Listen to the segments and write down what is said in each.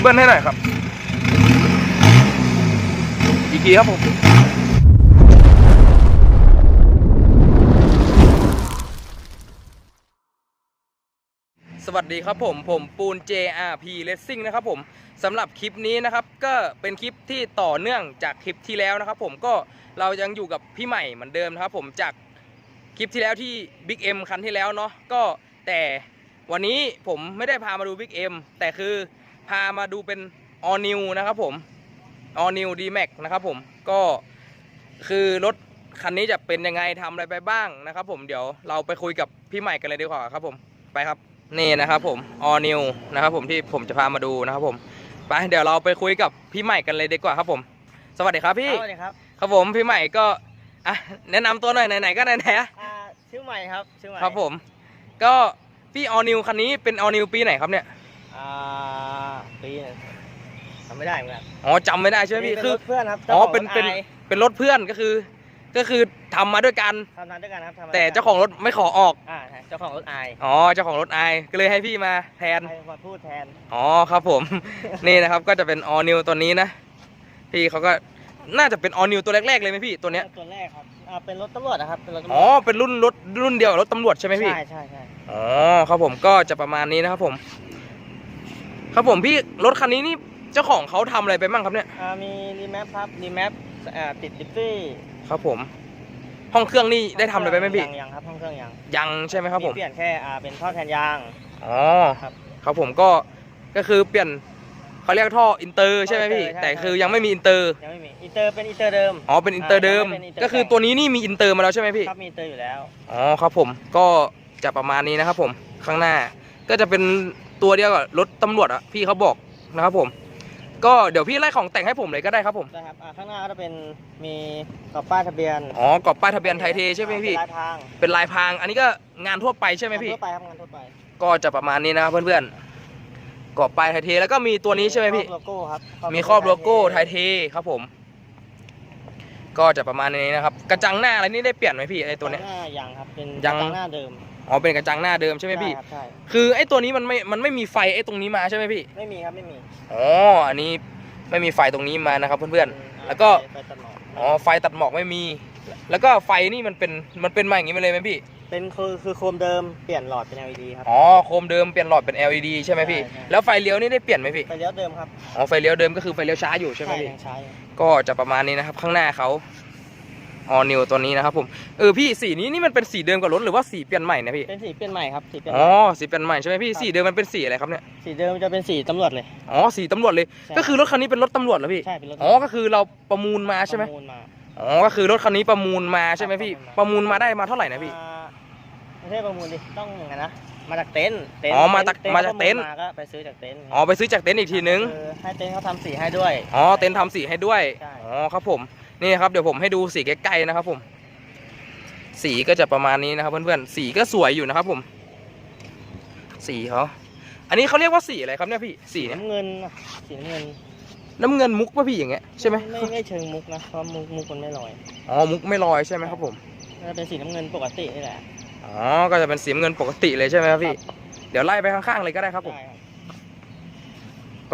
เบิ้ลให้หน่อยครับ อีกทีครับผม สวัสดีครับผมผมปูน JRP Racing นะครับผมสำหรับคลิปนี้นะครับ ก็เป็นคลิปที่ต่อเนื่องจากคลิปที่แล้วนะครับ ผมก็เรายังอยู่กับพี่ใหม่เหมือนเดิมนะครับ ผมจากคลิปที่แล้วที่ Big M คันที่แล้วเนาะก็แต่วันนี้ผมไม่ได้พามาดู Big M แต่คือ พามาดูเป็น All New นะครับผม All New D Max นะครับผมก็คือรถคันนี้จะเป็นยังไงทำอะไรไปบ้างนะครับ ผมเดี๋ยวเราไปคุยกับพี่ใหม่กันเลยดีกว่าครับผมไปครับนี่นะครับผม All New นะครับผมที่ผมจะพามาดูนะครับผมไปเดี๋ยวเราไปคุยกับพี่ใหม่กันเลยดีกว่าครับผม สวัสดีครับพี่สวัสดีครับครับผมพี่ใหม่ก็อะแนะนำตัวหน่อยไหนๆก็ไหนๆอะอ่าชื่อใหม่ครับชื่อใหม่ครับผม ก็พี่ All New คันนี้เป็น All New ปีไหนครับเนี่ยอ่า ปีไหนทำไม่ได้เหมือนกันอ๋อจำไม่ได้ใช่ไหมพี่เป็นคือรถเพื่อนครับอ๋อจ้าขงเป็นรถเป็นอายเป็นรถเพื่อนก็คือ ก็คือทำมาด้วยกัน ทำงานด้วยกันครับทำมแต่เจ้าของรถไม่ขอออกอ่าใช่เจ้าของรถอายอ๋อเจ้าของรถอายก็เลยให้พี่มาแทนให้มาพูดแทนอ๋อครับผม นี่นะครับก็จะเป็น All New ตัวนี้นะ พี่เขาก็น่าจะเป็น All New ตัวแรกๆเลยไหมพี่ตัวเนี้ยตัวแรกครับอ่าเป็นรถตำรวจนะครับเป็นรถตำรวจอ๋อเป็นรุ่นรถรุ่นเดียวกับรถตำรวจใช่ไหมพี่ใช่ใช่ใช่อ๋อครับผมก็จะประมาณนี้นะครับผม ครับผมพี่รถคันนี้นี่เจ้าของเขาทำอะไรไปบ้างครับเนี่ยอ่ามีรีแมปครับรีแมปอ่าติดดิฟฟี่ครับ ผม ห้องเครื่องนี่ได้ทำอะไรไปไหมพี่ยังยังครับห้องเครื่องยังยังใช่ไหมครับผมเปลี่ยนแค่อ่าเป็นท่อแทนยาง อ๋อครับ ครับผมก็ก็คือเปลี่ยนเขาเรียกท่ออินเตอร์ใช่ไหมพี่ใช่แต่ใช่คือยังไม่มีอินเตอร์ยังไม่มีอินเตอร์เป็นอินเตอร์เดิม อ๋อเป็นอินเตอร์เดิมอ่ายังไม่เป็นอินเตอร์ก็คือตัวนี้นี่มีอินเตอร์มาแล้วใช่ไหมพี่ ครับมีอินเตอร์อยู่แล้ว อ๋อครับผมก็จะประมาณนี้นะครับผมข้างหน้าก็จะเป็น ตัวเดียวกับรถตำรวจอะพี่เขาบอกนะครับผม ก็เดี๋ยวพี่ไล่ของแต่งให้ผมเลยก็ได้ครับผม นะครับอ่าข้างหน้าก็จะเป็นมีกรอบป้ายทะเบียนอ๋อกรอบป้ายทะเบียนไทยเทใช่ไหมพี่เป็นลายทางเป็นลายพราง อันนี้ก็งานทั่วไปใช่ไหมพี่ งานทั่วไปครับงานทั่วไปก็จะประมาณนี้นะครับเพื่อนๆกรอบป้ายไทยเทแล้วก็มีตัวนี้ใช่ไหมพี่ ครอบโลโก้ครับมีครอบโลโก้ไทยเทครับผม ก็จะประมาณนี้นะครับ กระจังหน้าอะไรนี่ได้เปลี่ยนไหมพี่ไอตัวเนี้ยหน้ายังครับเป็นยังกระจัหน้าเดิม อ๋อเป็นกระจังหน้าเดิมใช่ไหมพี่ครับใช่คือไอตัวนี้มันไม่ มันไม่มีไฟไอตรงนี้มาใช่ไหมพี่ ไม่มีครับไม่มีอ๋ออันนี้ไม่มีไฟตรงนี้มานะครับเพื่อนๆ แล้วก็ไปตัดหมอกอ๋อไฟตัดหมอกไม่มี แล้วก็ไฟนี่มันเป็น มันเป็นมาอย่างนี้มาเลยไหมพี่ เป็นคือคือโคมเดิมเปลี่ยนหลอดเป็น LED ครับ อ๋อโคมเดิมเปลี่ยนหลอดเป็น LED ใช่ไหมพี่ ใช่ใช่ แล้วไฟเลี้ยวนี่ได้เปลี่ยนไหมพี่ไปเลี้ยวเดิมครับอ๋อไฟเลี้ยวเดิมก็คือไฟเลี้ยวช้าอยู่ใช่ไหมพี่ ยังใช้ก็จะประมาณนี้นะครับข้างหน้าเขา ออนิวตัวนี้นะครับผมเออพี่สีนี้นี่มันเป็นสีเดิมกับรถหรือว่าสีเปลี่ยนใหม่นะพี่เป็นสีเปลี่ยนใหม่ครับสีเปลี่ยนอ๋ใหอม่สีเปลี่ยนใหม่ใช่ไหมพี่สีเดิมมันเป็นสีอะไรครับเนี่ยสีเดิมจะเป็นสีตำรวจเลยอ๋อสีตำรวจเลยใช่ก็คือรถคันนี้เป็นรถตำรวจเหรอพี่ใช่เป็นรถอ๋อก็คือเราประมูลมาใช่ไหมประมูลมาอ๋อก็คือรถคันนี้ประมูลมาใช่ไหมพี่คประมูลมาได้มาเท่าไหร่นะพี่อ่าไม่ใช่ประมูลดิต้องไงนะมาจากเต็นท์เต็นท์อ๋อมาจากต็ท์มาจากเต็นท์ขประมูลมาก็ไปซื้อจากเต็นท์อ๋อไปซื้อจากเต็นท์อีกทีนึงคือให้เต็นท์เขาทำสีให้ด้วยอ๋อเต็นท์ทำสีให้ด้วยใช่อ๋อครับผม นี่ครับเดี๋ยวผมให้ดูสีใกล้ๆนะครับ ผม สีก็จะประมาณนี้นะครับ เพื่อนๆสีก็สวยอยู่นะครับ ผม สีเขาอันนี้เขาเรียกว่าสีอะไรครับเนี่ยพี่สีเนี่ยน้ำเงินนะสีน้ำเงินน้ำเงินมุกป่ะพี่อย่างเงี้ยใช่ไหมไม่ไม่เชิงมุกนะเพราะมุกมุกมันไม่ลอยอ๋อมุกไม่ลอยใช่ไหมครับผมน่าจะเป็นสีน้ำเงินปกตินี่แหละอ๋อก็จะเป็นสีน้ำเงินปกติเลยใช่ไหมครับพี่ เดี๋ยวไล่ไปข้างๆเลยก็ได้ครับผมได้ครับ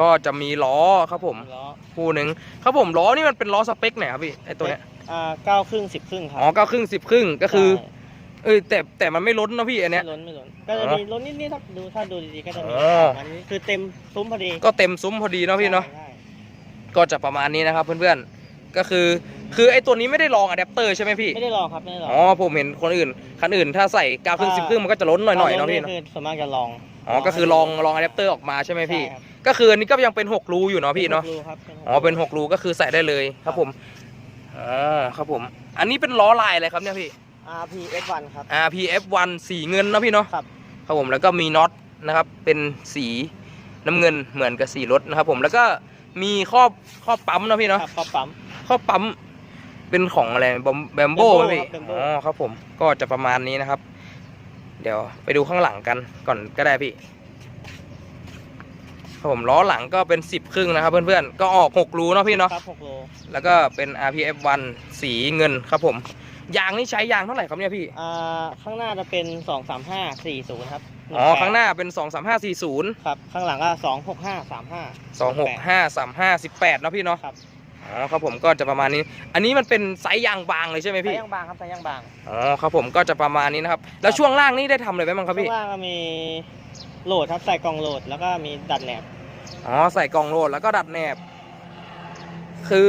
ก็จะมีล้อครับผมล้อคู่หนึ่งครับผมล้อนี่มันเป็นล้อสเปคไหนครับพี่ไอตัวเนี้ยอ่าเก้าครึ่งสิบครึ่งครัอ๋อเก้าครึ่งสิบครึ่งก็คือใช่เออแต่แต่มันไม่ล้นนะพี่อันเนี้ยไม่ล้นไม่ล้นก็จะอ๋อมีล้นนิดนิดถ้าดูถ้าดูดีๆก็จะมีอ๋ออันนี้คือเต็มซุ้มพอดี ก็เต็มซุ้มพอดีเนาะพี่เนาะใช่ก็จะประมาณนี้นะครับเพื่อนๆก็คือคือไอ้ตัวนี้ไม่ได้ลองอะแดปเตอร์ใช่ไหมพี่ไม่ได้ลองครับไม่ได้ลองอ๋อผมเห็นคนอื่นคันอื่นถ้าใส่กาวครึ่งสิบครึ่งมันก็จะล้นหน่อยๆเนาะพี่เนาะคือส่วนมากจะลองอ๋อก็คือลองลองอะแดปเตอร์ออกมาใช่ไหมพี่ใช่ครับ ก็คืออันนี้ก็ยังเป็น6รูอยู่เนาะพี่เนาะป็รูครับอ๋อ เป็น6รูก็คือใส่ได้เลยครับผมอ๋อครับผม อันนี้เป็นล้อลายอะไรครับเนี่ยพี่ RP F1 ครับ RPF1 สีเงินเนาะพี่เนาะ ครับ ครับผม แล้วก็มีน็อตนะครับ เป็นสีน้ำเงินเหมือนกับสีรถนะครับผม แล้วก็มีครอบครอบปั๊มเนาะพี่เนาะ ครับก็ปั๊ม ข้อปั๊มเป็นของอะไรบอมแบมโบ้ Bambo พี่ครับ Bambo อ๋อครับผมก็จะประมาณนี้นะครับ เดี๋ยวไปดูข้างหลังกันก่อนก็ได้พี่ ครับผมล้อหลังก็เป็นสิบครึ่งนะครับเพื่อนๆ ก็ออกหกรูเนาะพี่เนาะครับ6โลแล้วก็เป็น RPF1 สีเงินครับผม ยางนี่ใช้ยางเท่าไหร่ครับเนี่ยพี่ อ่าข้างหน้าจะเป็นสองสามห้าสี่ศูนย์ครับอ๋อข้างหน้าเป็น 2 3 5 4 0 ครับ ข้างหลังก็สองหกห้าสามห้า2 6 5 3 5 18เนาะพี่เนาะครับอ๋อครับผมก็จะประมาณนี้ อันนี้มันเป็นไซส์ยางบางเลยใช่ไหมใช้พี่ยางบางครับใช้ยางบางอ๋อครับผมก็จะประมาณนี้นะครับ แล้วช่วงล่างนี่ได้ทำอะไรไว้บ้างครับข้าพี่ งล่างก็มีโหลดครับใส่กล่องโหลดแล้วก็มีดัดแหนบ อ๋อใส่กล่องโหลดแล้วก็ดัดแหนบ คือ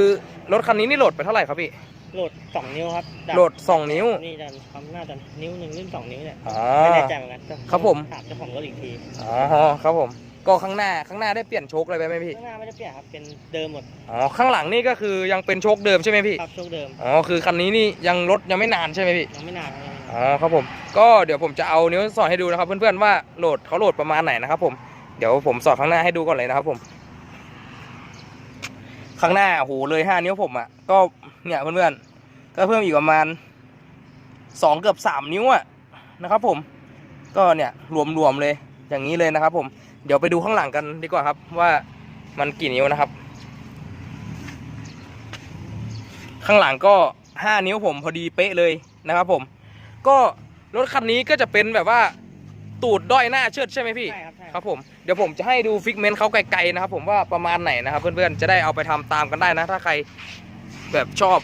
รถคันนี้นี่โหลดไปเท่าไหร่ครับพี่ โหลดสองนิ้วครับดัโหลด2นิ้ว นี่จะความน่าจะนิ้วหนึ่งหรือสองนิ้วเนี่ยอ๋อ ไม่แน่ใจเหมือนกันครับผม ถามเจ้าของรถอีกทีอ๋อครับผม ก็ข้างหน้าข้างหน้าได้เปลี่ยนโชคอะไรไปไหมพี่ ข้างหน้าไม่ได้เปลี่ยนครับเป็นเดิมหมดอ๋อข้างหลังนี่ก็คือยังเป็นโชคเดิมใช่ไหมพี่ ครับช่วงเดิมอ๋อคือคันนี้นี่ยังรถยังไม่นานใช่ไหมพี่ ยังไม่นานครับอ๋อครับผม ก็เดี๋ยวผมจะเอานิ้วสอดให้ดูนะครับ เพื่อนๆว่าโหลดเขาโหลดประมาณไหนนะครับผม เดี๋ยวผมสอดข้างหน้าให้ดูก่อนเลยนะครับผม ข้างหน้าโหเลยห้านิ้วผมอะ ก็เนี่ยเพื่อนๆก็เพิ่มอีกประมาณสองเกือบสามนิ้วอะนะครับ ผม ก็เนี่ยรวมๆเลยอย่างนี้เลยนะครับ ผมเดี๋ยวไปดูข้างหลังกันดีกว่าครับ ว่ามันกี่นิ้วนะครับ ข้างหลังก็ห้านิ้วผมพอดีเป๊ะเลยนะครับ ผม ก็รถคันนี้ก็จะเป็นแบบว่า ตูดด้อยหน้าเชิดใช่ไหมพี่ ใช่ครับใช่ครับผมเดี๋ยวผมจะให้ดูฟิกเมนต์เขาไกลๆนะครับผมว่าประมาณไหนนะครับเพื่อนๆจะได้เอาไปทำตามกันได้นะ ถ้าใครแบบชอบ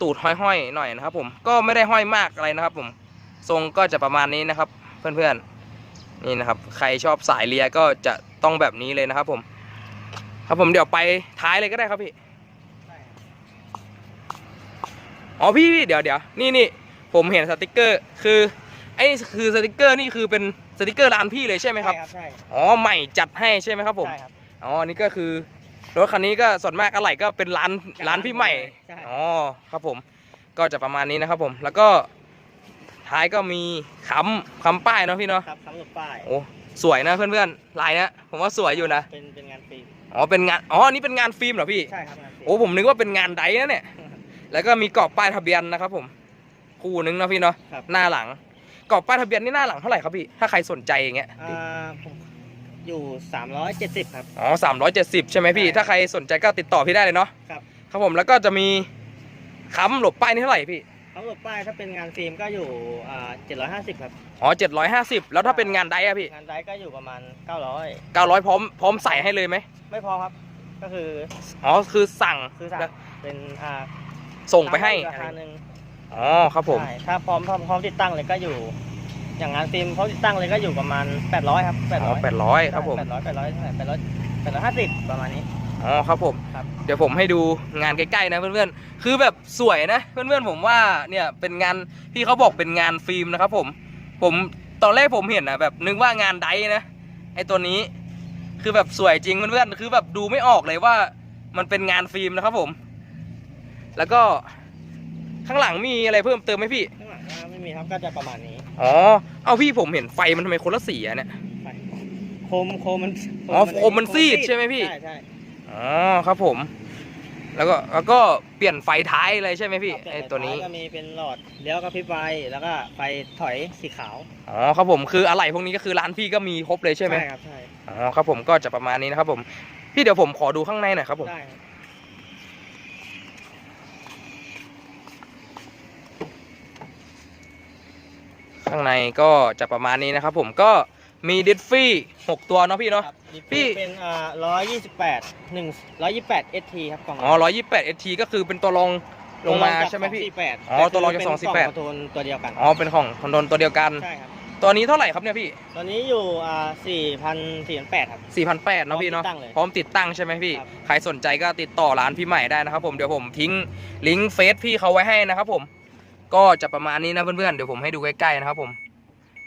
ตูดห้อยๆหน่อยนะครับผมก็ไม่ได้ห้อยมากอะไรนะครับ ผมทรงก็จะประมาณนี้นะครับ เพื่อนๆนี่นะครับ ใครชอบสายเลียก็จะต้องแบบนี้เลยนะครับ ผม ครับผมเดี๋ยวไปท้ายเลยก็ได้ครับพี่ใช่ครับอ๋อพี่พี่เดี๋ยวเดี๋ยวนี่นี่ผมเห็นสติกเกอร์ คือไอ้คือสติกเกอร์นี่คือเป็น สติกเกอร์ร้านพี่เลยใช่ไหมครับใช่ครับ ใช่อ๋อใหม่จัดให้ใช่ไหมครับผม ใช่ครับ อ๋อนี่ก็คือรถคันนี้ก็ส่วนมากอะไหล่ก็เป็นร้านจากร้านพี่ใหม่ ใช่ อ๋อครับผม ก็จะประมาณนี้นะครับผม แล้วก็ท้ายก็มีค้ำค้ำป้ายเนาะพี่เนาะ ครับสำหรับป้ายโอ้สวยนะเพื่อนๆลายเนะผมว่าสวยอยู่นะ เป็นเป็นงานฟิล์มอ๋อเป็นงาน อ๋ออันนี้เป็นงานฟิล์มเหรอพี่ ใช่ครับงานฟิล์มโอ้ผมนึกว่าเป็นงานไดนะเนี่ย แล้วก็มีกรอบป้ายทะเบียนนะครับผม คู่นึงเนาะพี่เนาะ ครับ หน้าหลัง กรอบป้ายทะเบียนนี่หน้าหลังเท่าไหร่ครับพี่ ถ้าใครสนใจอย่างเงี้ย อ่าผมอยู่สามร้อยเจ็ดสิบครับ อ๋อสามร้อยเจ็ดสิบใช่ไหมพี่ ใช่ ถ้าใครสนใจก็ติดต่อพี่ได้เลยเนาะ ครับครับผม แล้วก็จะมีค้ำหลบป้ายนี่เท่าไหร่พี่สำหรับป้ายถ้าเป็นงานฟิล์มก็อยู่อ่าเจ็ดร้อยห้าสิบครับ อ๋อเจ็ดร้อยห้าสิบแล้วถ้าเป็นงานไดอะพี่งานไดก็อยู่ประมาณเก้าร้อยเก้าร้อยพร้อมพร้อมใส่ให้เลยไหมไม่พอครับ ก็คืออ๋อ คือสั่งคือสั่งเป็นอ่าส่งไปให้ ราคาหนึ่ง อ๋อครับผม ใช่ถ้าพร้อมพร้อมพร้อมติดตั้งเลยก็อยู่ อย่างงานฟิล์มพร้อมติดตั้งเลยก็อยู่ประมาณแปดร้อยครับแปดอ๋ร้ออยแปดร้อยครับผมแปดร้อยแปดร้อยเท่าไหร่แปดร้อยแปดร้อยห้าสิบประมาณนี้ อ๋อครับผม ครับ เดี๋ยวผมให้ดูงานใกล้ๆนะเพื่อนๆ คือแบบสวยนะ เพื่อนๆผมว่าเนี่ยเป็นงานพี่เขาบอกเป็นงานฟิล์มนะครับผม ผมตอนแรกผมเห็นนะแบบนึกว่างานไดนะไอตัวนี้ คือแบบสวยจริงเพื่อนๆคือแบบดูไม่ออกเลยว่ามันเป็นงานฟิล์มนะครับผม แล้วก็ ข้างหลังมีอะไรเพิ่มเติมไหมพี่ข้างหลังก็ไม่มีครับก็จะประมาณนี้อ๋อเอาพี่ผมเห็นไฟมันทำไมคนละสีอะเนี่ยไปโคมโคมมันอ๋อโคมมันซีดใช่ไหมพี่ใช่ใช่อ๋อครับผม แล้วก็แล้วก็เปลี่ยนไฟท้ายอะไรใช่ไหมพี่ครับไอตัวนี้ก็มีเป็นหลอดเลี้ยวกับพริบไฟแล้วก็ไฟถอยสีขาวอ๋อครับผมคืออะไรพวกนี้ก็คือร้านพี่ก็มีครบเลยใช่ไหมครับใช่อ๋อครับผมก็จะประมาณนี้นะครับผม พี่เดี๋ยวผมขอดูข้างในหน่อยครับผมได้ครับ ข้างในก็จะประมาณนี้นะครับผมก็มีดิฟฟี่หกตัวเนาะพี่เนาะ ครับพี่ เป็นอ่าร้อยยี่สิบแปดหนึ่งร้อยยี่สิบแปดเอทีครับกล่องอ๋อร้อยยี่แปดเอทีก็คือเป็นตัวรองลงมาใช่ไหมพี่สี่แปดอ๋อตัวรองจาก248คอนโทรลตัวเดียวกันอ๋อเป็นของคอนโดนตัวเดียวกัน ใช่ครับ ตัวนี้เท่าไหร่ครับเนี่ยพี่ ตอนนี้อยู่อ่าสี่พันสี่พันแปดครับ 4 8 0 0เนาะพี่เนาะ พร้อมติดตั้งเลยพร้อมติดตั้งใช่ไหมพี่ ครับ ใครสนใจก็ติดต่อร้านพี่ใหม่ได้นะครับผม เดี๋ยวผมทิ้งลิงก์เฟซพี่เขาไว้ให้นะครับผม ก็จะประมาณนี้นะเพื่อนๆเดี๋ยวผมให้ดูใกล้ๆนะครับผม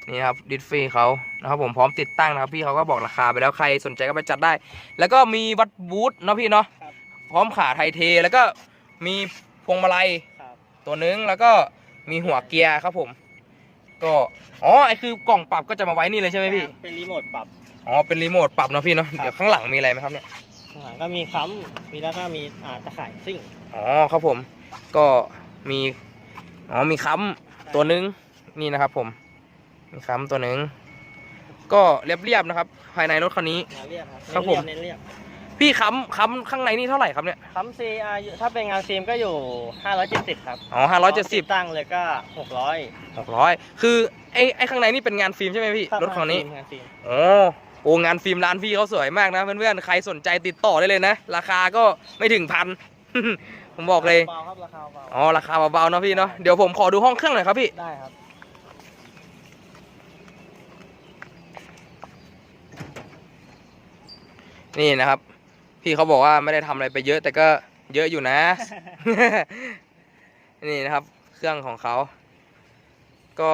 นี่ครับดิสฟรีเขานะครับผมพร้อมติดตั้งนะครับพี่เขาก็บอกราคาไปแล้วใครสนใจก็ไปจัดได้ แล้วก็มีวัดบูธเนาะพี่เนาะครับพร้อมขาไทยเท แล้วก็มีพวงมาลัยครับตัวนึงแล้วก็มีหัวเกียร์ครับผม ก็อ๋อไอคือกล่องปรับก็จะมาไว้นี่เลยใช่ไหมพี่เป็นรีโมทปรับอ๋อเป็นรีโมทปรับเนาะพี่เนาะครับเดี๋ยวข้างหลังมีอะไรไหมครับเนี่ยข้างหลังก็มีค้ำมีแล้วก็มีอ่าตะข่ายซิ่งอ๋อครับผม ก็มี อ๋อมีค้ำตัวนึงนี่นะครับ ผม มีค้ำตัวนึงก็เรียบๆนะครับ ภายในรถคันนี้งานเรียบครับครับผมเน้นเรียบพี่ค้ำค้ำข้างในนี่เท่าไหร่ครับเนี่ยคัมซีอายุถ้าเป็นงานฟิล์มก็อยู่ห้าร้อยเจ็ดสิบครับอ๋อห้าร้อยเจ็ดสิบติตั้งเลยก็หกร้อยหกร้อยคือไอ้ไอ้ข้างในนี่เป็นงานฟิล์มใช่ไหมพี่รถคันนี้งานฟิล์มโอ้โอ้งานฟิล์มร้านพี่เขาสวยมากนะเพื่อนๆใครสนใจติดต่อได้เลยนะ ราคาก็ไม่ถึงพัน ผมบอกเลยเบาๆครับราคาเบาอ๋อ ราคาเบาๆเนาะพี่เนาะ เดี๋ยวผมขอดูห้องเครื่องหน่อยครับพี่ ได้ครับ นี่นะครับ พี่เขาบอกว่าไม่ได้ทำอะไรไปเยอะแต่ก็เยอะอยู่นะ นี่นะครับ เครื่องของเขา ก็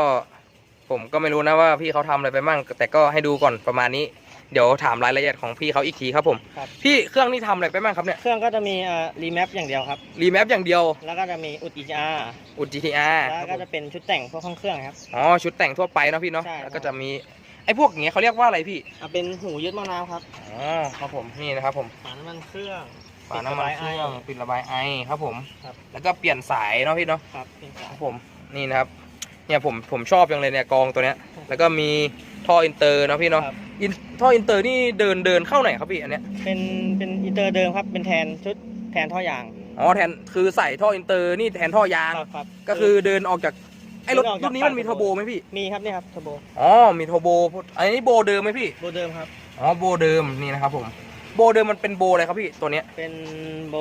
ผมก็ไม่รู้นะว่าพี่เขาทำอะไรไปมั่งแต่ก็ให้ดูก่อนประมาณนี้ เดี๋ยวถามรายละเอียดของพี่เขาอีกทีครับผม ครับ พี่เครื่องนี่ทำอะไรไปมั่งครับเนี่ยเครื่องก็จะมีอ่ารีแมปอย่างเดียวครับ รีแมปอย่างเดียวแล้วก็จะมีอุดอีอาร์อุด GTR แล้วก็จะเป็นชุดแต่งพวกห้องเครื่องครับ อ๋อชุดแต่งทั่วไปเนาะพี่เนาะใช่แล้วก็จะมีไอ้พวกอย่างเงี้ยเขาเรียกว่าอะไรพี่อะเป็นหูยึดมะนาวครับอ๋อครับผมนี่นะครับผมฝาน้ำมันเครื่องฝาน้ำมันเครื่องปิดระบายไอครับผม ครับ แล้วก็เปลี่ยนสายเนาะพี่เนาะ ครับเป็นฝา ครับผมนี่นะครับเนี่ยผมผมชอบจังเลยเนี่ยกองตัวเนี้ยแล้วก็มี ท่ออินเตอร์เนาะพี่เนาะครับ อินท่ออินเตอร์นี่เดินเดินเข้าไหนครับพี่อันเนี้ยเป็นเป็นอินเตอร์เดิมครับ เป็นแทนชุดแทนท่อยางอ๋อแทนคือใส่ท่ออินเตอร์นี่แทนท่อยาง ครับครับ ก็คือเดินออกจากไอ้รถเดินออกจาก รุ่นนี้มันมีปากเทอร์โบไหมพี่มีครับเนี่ยครับเทอร์โบอ๋อมีเทอร์โบอันนี้โบเดิมไหมพี่ โบเดิมครับ อ๋อโบเดิมนี่นะครับผมโบเดิมมันเป็นโบอะไรครับพี่ตัวเนี้ยเป็นโบ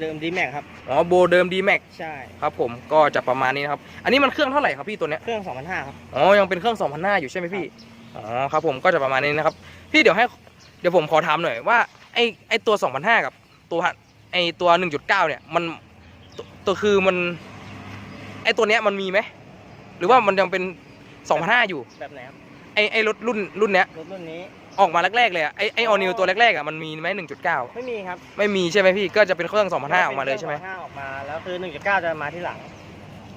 เดิมดีแม็กครับ อ๋อโบเดิมดีแม็กใช่ ครับผมก็จะประมาณนี้นะครับ อันนี้มันเครื่องเท่าไหร่ครับพี่ตัวเนี้ยเครื่อง2,500ครับ อ๋อยังเป็นเครื่อง2,500อยู่ใช่ไหมพี่ อ๋อครับผมก็จะประมาณนี้นะครับ พี่เดี๋ยวให้เดี๋ยวผมขอถามหน่อยว่าไอไอตัว2,500กับตัวไอตัว1.9เนี่ยมันตัวตัวคือมันไอตัวเนี้ยมันมีไหมหรือว่ามันยังเป็น2,500อยู่แบบไหนครับไอไอรถรุ่นรุ่นเนี้ยรถรุ่นนี้ ออกมาแรกๆเลยอะไอไอออนิวตัวแรกๆอะมันมีไหม1.9ไม่มีครับไม่มีใช่ไหมพี่ก็จะเป็นเครื่อง2,500ออกมาเลยใช่ไหมป็นครื่อง2,500ออกมาแล้วคือ 1.9 จะมาที่หลัง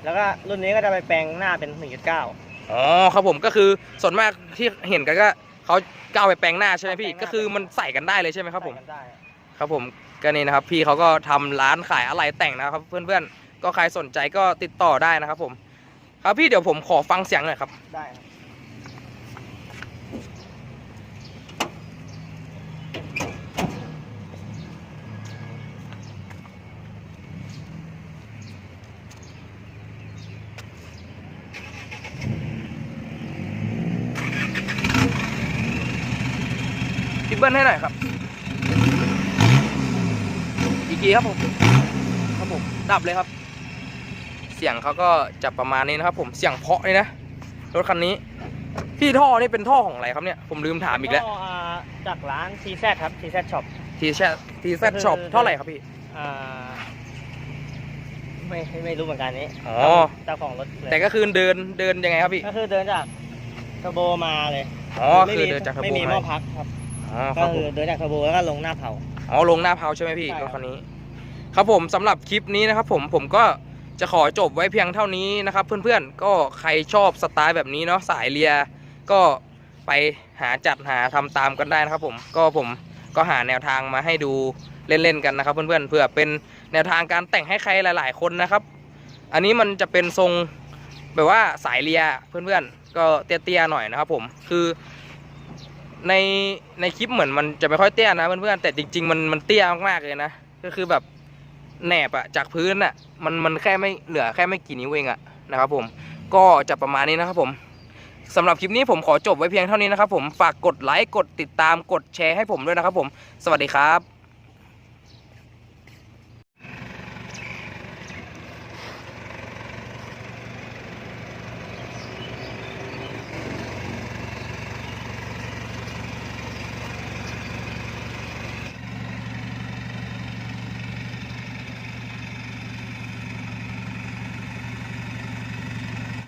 แล้วก็รุ่นนี้ก็จะไปแปลงหน้าเป็น 1.9 อ๋อครับผมก็คือส่วนมากที่เห็นกันก็เขาก้าวไปแปลงหน้าใช่ไหมพี่แปลงหน้าก็คือมันใส่กันได้เลยใช่ไหมครับผม ใส่กันได้ ครับผมก็นี่นะครับ พี่เขาก็ทำร้านขายอะไหล่แต่งนะครับ เพื่อนๆก็ใครสนใจก็ติดต่อได้นะครับผม ครับพี่เดี๋ยวผมขอฟังเสียงหน่อยครับ ได้ครับ เบิ้ลให้หน่อยครับ อีกทีครับผม ครับผม ดับเลยครับ เสียงเขาก็จะประมาณนี้นะครับ ผม เสียงเพราะเลยนะ รถคันนี้ พี่ท่อนี่เป็นท่อของอะไรครับเนี่ย ผมลืมถามอีกแล้วอ่าจากร้าน TZ ครับ TZ Shop ทีแชทีแซดช็อปเท่าไหร่ครับพี่ อ่าไม่ไม่รู้เหมือนกันนี้อ๋อ เจ้าของรถเลยแต่ก็คือเดินเดินยังไงครับพี่ ก็คือเดินจากเทอร์โบมาเลยอ๋อไม่คือมีเดินจากทะไม่โบมีหมาม้อพักครับ อ๋อคก็รับผคือมเดินจากเทอร์โบแล้วก็ลงหน้าเผา อ๋อลงหน้าเพาใช่ไหมพี่ใช่ครับรถคันนี้ ครับผมสำหรับคลิปนี้นะครับผมผมก็จะขอจบไว้เพียงเท่านี้นะครับ เพื่อนๆก็ใครชอบสไตล์แบบนี้เนาะสายเลียก็ไปหาจัดหาทำตามกันได้นะครับผมก็ผมก็หาแนวทางมาให้ดูเล่นๆกันนะครับ เพื่อนๆเพื่อเป็นแนวทางการแต่งให้ใครหลาย ๆ คนนะครับ อันนี้มันจะเป็นทรงแบบว่าสายเลียเพื่อนๆก็เตี้ยๆหน่อยนะครับ ผมคือ ในในคลิปเหมือนมันจะไม่ค่อยเตี้ยนะเพื่อนๆแต่จริง ๆ มันมันเตี้ยมากๆเลยนะก็คือแบบแหนบอะจากพื้นอะมันมันแค่ไม่เหลือแค่ไม่กี่นิ้วเองอะนะครับผมก็จะประมาณนี้นะครับผมสำหรับคลิปนี้ผมขอจบไว้เพียงเท่านี้นะครับผมฝากกดไลค์กดติดตามกดแชร์ให้ผมด้วยนะครับผม สวัสดีครับ